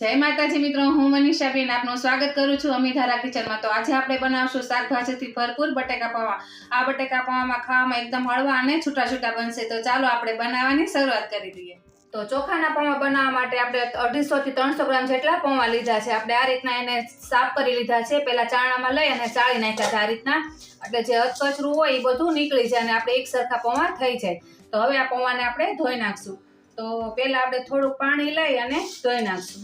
જય માતાજી મિત્રો, હું મનીષાબેન આપનું સ્વાગત કરું છું અમીધારા કિચનમાં. તો આજે આપણે બનાવશું શાકભાજીથી ભરપૂર બટેકા પૌવા. આ બટેકા પૌવામાં ખાવામાં એકદમ હળવા અને છૂટા છૂટા બનશે. તો ચાલો આપણે બનાવવાની શરૂઆત કરી દઈએ. તો ચોખાના પૌવા બનાવવા માટે આપણે અઢીસો થી ત્રણસો ગ્રામ જેટલા પૌવા લીધા છે. આપણે આ રીતના એને સાફ કરી લીધા છે. પહેલાં ચાણામાં લઈ અને ચાળી નાખ્યા છે આ રીતના. એટલે જે અધકચરું હોય એ બધું નીકળી જાય અને આપણે એક સરખા પૌવા થઈ જાય. તો હવે આ પૌવાને આપણે ધોઈ નાખશું. તો પેલા આપણે થોડુંક પાણી લઈ અને ધોઈ નાખશું.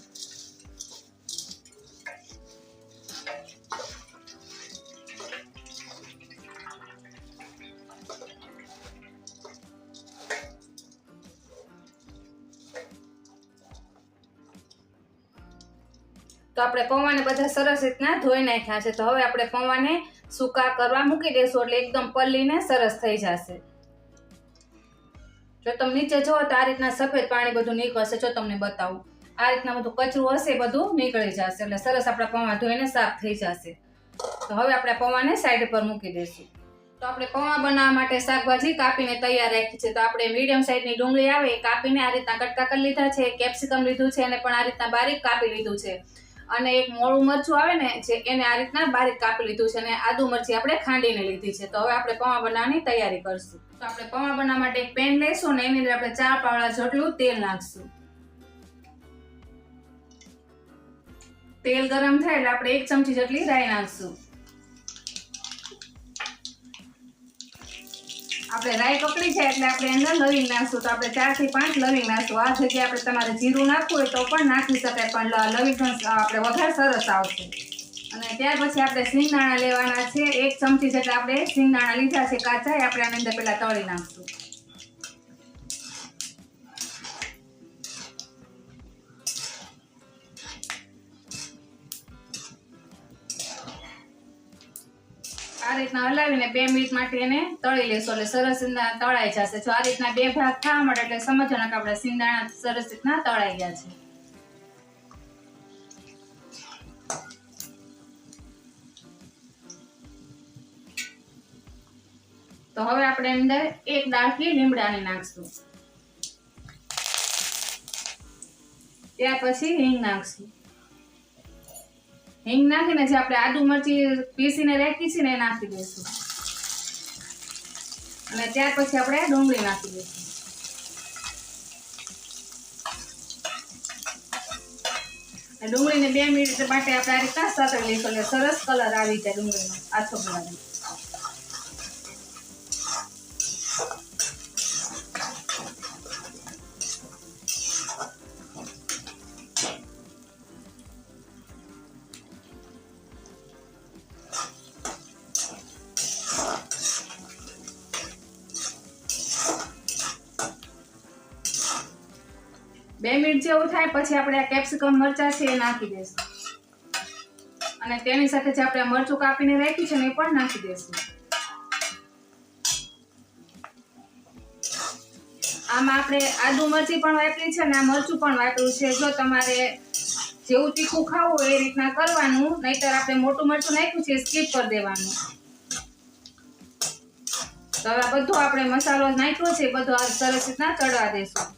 તો આપણે પૌવાને બધા સરસ રીતના ધોઈ નાખ્યા છે. તો હવે આપણે પૌવાને સૂકા કરવા મૂકી દઈશું એટલે એકદમ પલ્લીને સરસ થઈ જશે. જો તમે નીચે જુઓ તો આ રીતના સફેદ પાણી બધું નીકળશે. જો તમને બતાવું. આ રીતના બધું કચરું હશે બધું નીકળી જશે. એટલે સરસ આપણા પૌવા ધોઈને સાફ થઈ જશે. તો હવે આપણે પૌવાને સાઈડ પર મૂકી દઈશું. તો આપણે પૌવા બનાવવા માટે શાકભાજી કાપીને તૈયાર રાખી છે. તો આપણે મીડિયમ સાઈઝની ડુંગળી આવે કાપીને આ રીતના કટકા કરી લીધા છે. કેપ્સિકમ લીધું છે અને પણ આ રીતના બારીક કાપી લીધું છે. અને એક મોળું મરચું આવે ને, જે એને આ રીતના બારીક કાપી લીધું છે અને આદુ મરચી આપણે ખાંડીને લીધી છે. તો હવે આપણે પૌવા બનાવવાની તૈયારી કરશું. તો આપણે પૌવા બનાવવા માટે એક પેન લઈશું ને એની અંદર આપણે ચાર પાવડા જેટલું તેલ નાખશું. તેલ ગરમ થાય એટલે આપણે એક ચમચી જેટલી રાઈ નાખશું. આપણે રાઈ પકડી જાય એટલે આપણે અંદર લવિંગ નાખશું. તો આપણે ચારથી પાંચ લવિંગ નાખશું. આ જગ્યાએ આપણે તમારે જીરું નાખવું હોય તો પણ નાખી શકાય, પણ લવિંગ આપણે વધારે સરસ આવશે. અને ત્યાર પછી આપણે સિંગદાણા લેવાના છે. એક ચમચી જેટલા આપણે સિંગદાણા લીધા છે કાચા, એ આપણે આની અંદર પહેલાં તળી નાખશું. આ રીતના હલાવીને બે મિનિટ માટે એને તળી લેશો. એટલે સરસ રીતના તળાઈ જશે. જો આ રીતના બે ભાગ થવા માટે એટલે સમજવાના કે આપણે સિંગદાણા સરસ રીતના તળાઈ ગયા છે. તો હવે આપણે અંદર એક ડાળખી લીમડાની નાખશું. ત્યાર પછી હિંગ નાખશું. હિંગ નાખીને જે આપણે આદુ મરચી પીસીને રાખી છે ને એ નાખી દઈશું. અને ત્યાર પછી આપણે ડુંગળી નાખી દઈશું. ડુંગળીને બે મિનિટ માટે આપણે આ રીતના સાતળી લઈશું. એટલે સરસ કલર આવી જાય ડુંગળીનો આછો કલર જેવું થાય પછી આપણે આ કેપ્સિકમ મરચા છે એ નાખી દઈશું અને તેની સાથે જે આપણે મરચું કાપીને રાખ્યું છે ને એ પણ નાખી દઈશું આમાં આપણે આદુ મરચી પણ વાપરી છે ને આ મરચું પણ વાપર્યું છે. જો તમારે જેવું તીખું ખાવું હોય એ રીતના કરવાનું, નહીતર આપણે મોટું મરચું નાખ્યું છે સ્કીપ કરી દેવાનું. તો હવે બધો આપણે મસાલો નાખ્યો છે બધો આ સરસ રીતના ચડવા દઈશું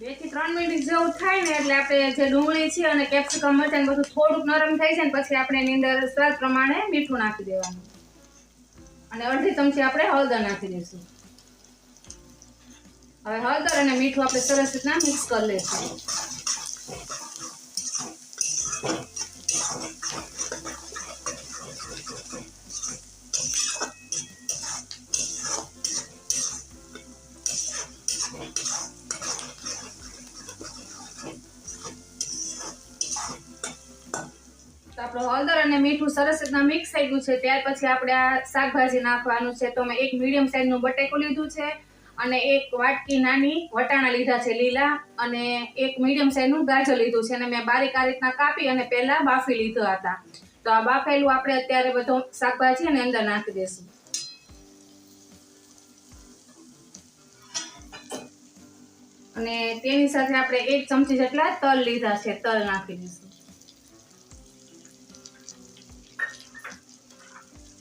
બેથી ત્રણ મિનિટ જેવું થાય ને એટલે આપણે જે ડુંગળી છે અને કેપ્સિકમ મરચાં બધું થોડુંક નરમ થાય છે ને પછી આપણે એની અંદર સ્વાદ પ્રમાણે મીઠું નાખી દેવાનું. અને અડધી ચમચી આપણે હળદર નાખી દઈશું. હવે હળદર અને મીઠું આપણે સરસ રીતના મિક્સ કરી લઈશું. તો આપણું હળદર અને મીઠું સરસ રીતના મિક્સ થઈ ગયું છે. ત્યાર પછી આપણે આ શાકભાજી નાખવાનું છે. તો મેં એક મીડિયમ સાઈઝનું બટેકું લીધું છે અને એક વાટકી નાની વટાણા લીધા છે લીલા અને એક મીડિયમ સાઈઝનું ગાજર લીધું છે. અને મેં બારીક આ રીતના કાપી અને પહેલા બાફી લીધા હતા. તો આ બાફેલું આપણે અત્યારે બધો શાકભાજી અને અંદર નાખી દઈશું. અને તેની સાથે આપણે એક ચમચી જેટલા તલ લીધા છે. તલ નાખી દઈશું.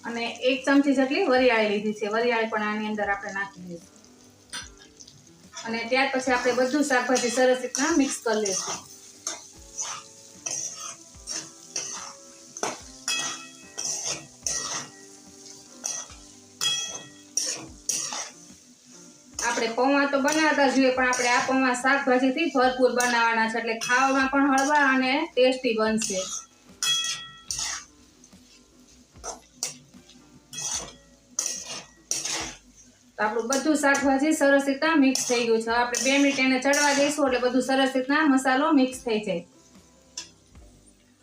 અને એક ચમચી જેટલી વરિયાળી લીધી છે. વરિયાળી પણ આની અંદર આપણે નાખી દઈશું. અને ત્યાર પછી આપણે બધું શાકભાજી સરસ રીતના મિક્સ કરી લઈશું આપણે પૌવા તો બનાવતા જોઈએ પણ આપણે આ પૌવા શાકભાજીથી ભરપૂર બનાવવાના છે. એટલે ખાવામાં પણ હળવા અને ટેસ્ટી બનશે. આપણું બધું શાકભાજી સરસ રીતના મિક્સ થઈ ગયું છે. આપણે બે મિનિટ એને ચડવા દઈશું એટલે બધું સરસ રીતના મસાલો મિક્સ થઈ જાય.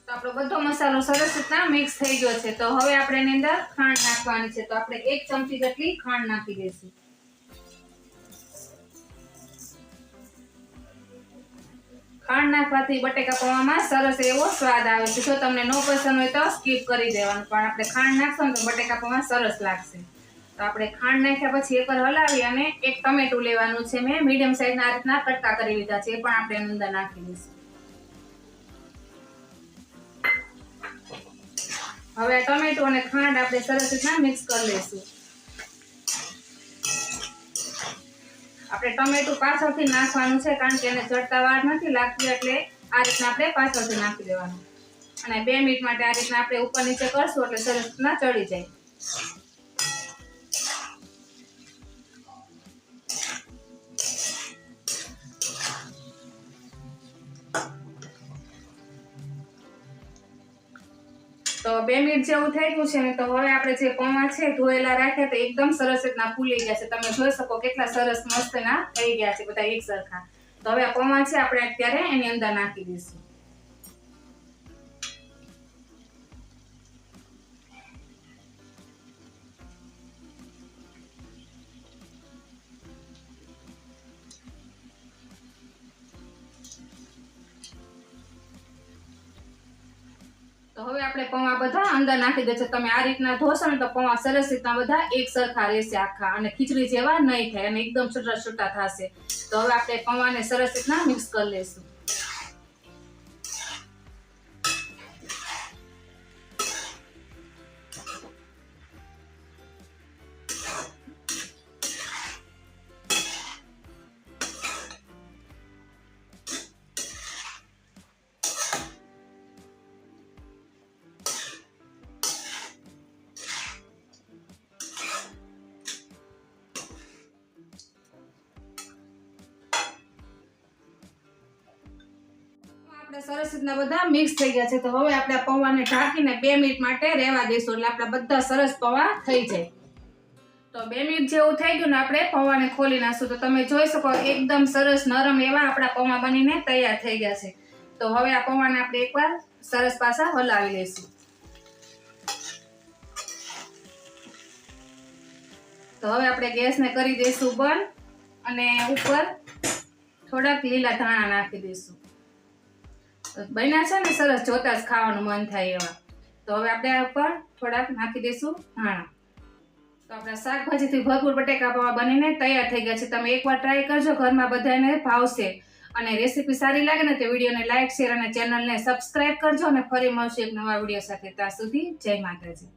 તો આપણો બધો મસાલો સરસ રીતના મિક્સ થઈ ગયો છે. તો હવે આપણે એની અંદર ખાંડ નાખવાની છે. તો આપણે એક ચમચી જેટલી ખાંડ નાખી દઈશું. ખાંડ નાખવાથી બટેકા પૌવામાં સરસ એવો સ્વાદ આવે છે. જો તમને નો પસંદ હોય તો સ્કીપ કરી દેવાનું. પણ આપણે ખાંડ નાખશું તો બટેકા પૌવા સરસ લાગશે. તો આપણે ખાંડ નાખ્યા પછી એકવાર હલાવી અને એક ટમેટું લેવાનું છે મેં. મીડિયમ સાઈઝના આ રીતના કટકા કરી લીધા છે, એ પણ આપણે અંદર નાખી દઈશું. હવે ટમેટું અને ખાંડ આપણે સરસ રીતના મિક્સ કરી લઈશું. આપણે ટમેટું પાછળથી નાખવાનું છે, કારણ કે એને ચડતા વાર નથી લાગતી, એટલે આ રીતના આપણે પાછળથી નાખી દેવાનું. અને બે મિનિટ માટે આ રીતના આપણે ઉપર નીચે કરશું, એટલે સરસ રીતના ચડી જાય. તો બે મિનિટ જેવું થઈ ગયું છે ને તો હવે આપણે જે પૌવા છે ધોયેલા રાખ્યા તો એકદમ સરસ રીતના ફૂલી ગયા છે. તમે જોઈ શકો કેટલા સરસ મસ્ત ના થઈ ગયા છે બધા એક સરખા. તો હવે આ પૌવા છે આપણે અત્યારે એની અંદર નાખી દઈશું. તો હવે આપણે પૌવા બધા અંદર નાખી દેજો તમે આ રીતના ધોશો ને તો પૌવા સરસ રીતના બધા એક સરખા રહેશે આખા. અને ખીચડી જેવા નહીં થાય. અને એકદમ છૂટા છૂટા થશે. તો હવે આપણે પૌવાને સરસ રીતના મિક્સ કરી લઈશું. આપણે સરસ રીતના બધા મિક્સ થઈ ગયા છે. તો હવે આપણે પૌવાને ઢાંકીને બે મિનિટ માટે રહેવા દઈશું એટલે આપણા બધા સરસ પૌવા થઈ જાય. તો બે મિનિટ જેવું થઈ ગયું ને આપણે પૌવાને ખોલી નાખશું. તો તમે જોઈ શકો એકદમ સરસ નરમ એવા આપણા પૌવા બનીને તૈયાર થઈ ગયા છે. તો હવે આ પૌવાને આપણે એકવાર સરસ પાછા હલાવી લઈશું. તો હવે આપણે ગેસને કરી દઈશું બંધ અને ઉપર થોડાક લીલા ધાણા નાખી દઈશું. બન્યા છે ને સરસ, જોતા જ ખાવાનું મન થાય એવા. તો હવે આપણે ઉપર થોડાક નાખી દઈશું ધાણા. તો આપણા શાકભાજીથી ભરપૂર બટેકા પૌવા બનીને તૈયાર થઈ ગયા છે. તમે એકવાર ટ્રાય કરજો, ઘરમાં બધાને ભાવશે. અને રેસીપી સારી લાગે ને તો વિડીયોને લાઇક શેર અને ચેનલને સબસ્ક્રાઇબ કરજો અને ફરી મળશે એક નવા વીડિયો સાથે. ત્યાં સુધી જય માતાજી.